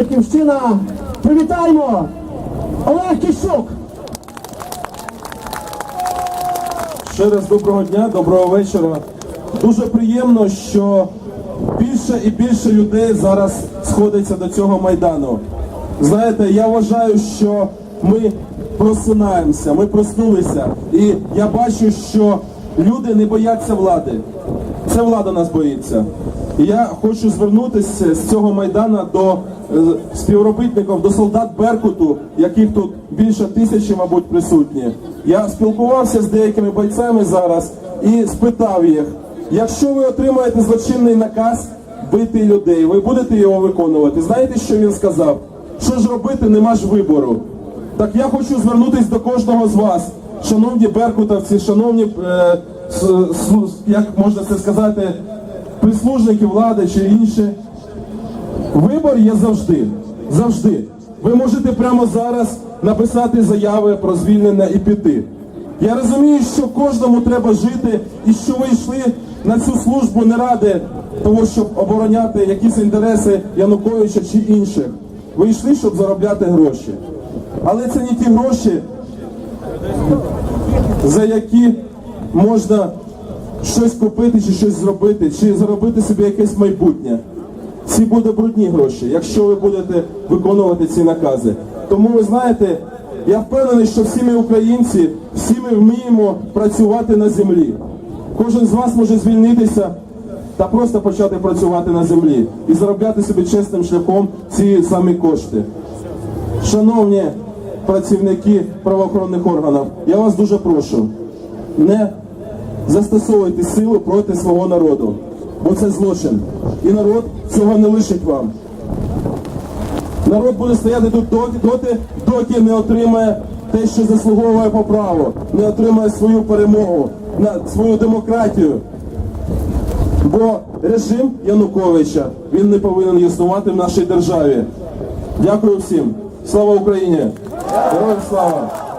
Батьківщина, привітаємо! Олег Кіщук! Ще раз доброго дня, доброго вечора. Дуже приємно, що більше і більше людей зараз сходиться до цього майдану. Знаєте, я вважаю, що ми просинаємося, ми проснулися, і я бачу, що люди не бояться влади. Це влада нас боїться. І я хочу звернутися з цього майдана до е, співробітників, до солдат Беркуту, яких тут більше тисячі, мабуть, присутні. Я спілкувався з деякими бойцями зараз і спитав їх, якщо ви отримаєте злочинний наказ бити людей, ви будете його виконувати. Знаєте, що він сказав? Що ж робити, нема ж вибору. Так я хочу звернутися до кожного з вас, шановні беркутовці, шановні, е, с- с- як можна це сказати, прислужники влади чи інші. Вибор є завжди. Завжди. Ви можете прямо зараз написати заяви про звільнення і піти. Я розумію, що кожному треба жити і що ви йшли на цю службу не ради того, щоб обороняти якісь інтереси Януковича чи інших. Ви йшли, щоб заробляти гроші. Але це не ті гроші, за які можна щось купити чи щось зробити, чи заробити собі якесь майбутнє. Ці будуть брудні гроші, якщо ви будете виконувати ці накази. Тому ви знаєте, я впевнений, що всі ми українці, всі ми вміємо працювати на землі. Кожен з вас може звільнитися та просто почати працювати на землі і заробляти собі чесним шляхом ці самі кошти. Шановні працівники правоохоронних органів, я вас дуже прошу, не застосовуйте силу проти свого народу, бо це злочин. І народ цього не лишить вам. Народ буде стояти тут доти, доки не отримає те, що заслуговує по праву, не отримає свою перемогу, свою демократію. Бо режим Януковича він не повинен існувати в нашій державі. Дякую всім. Слава Україні! Героям слава!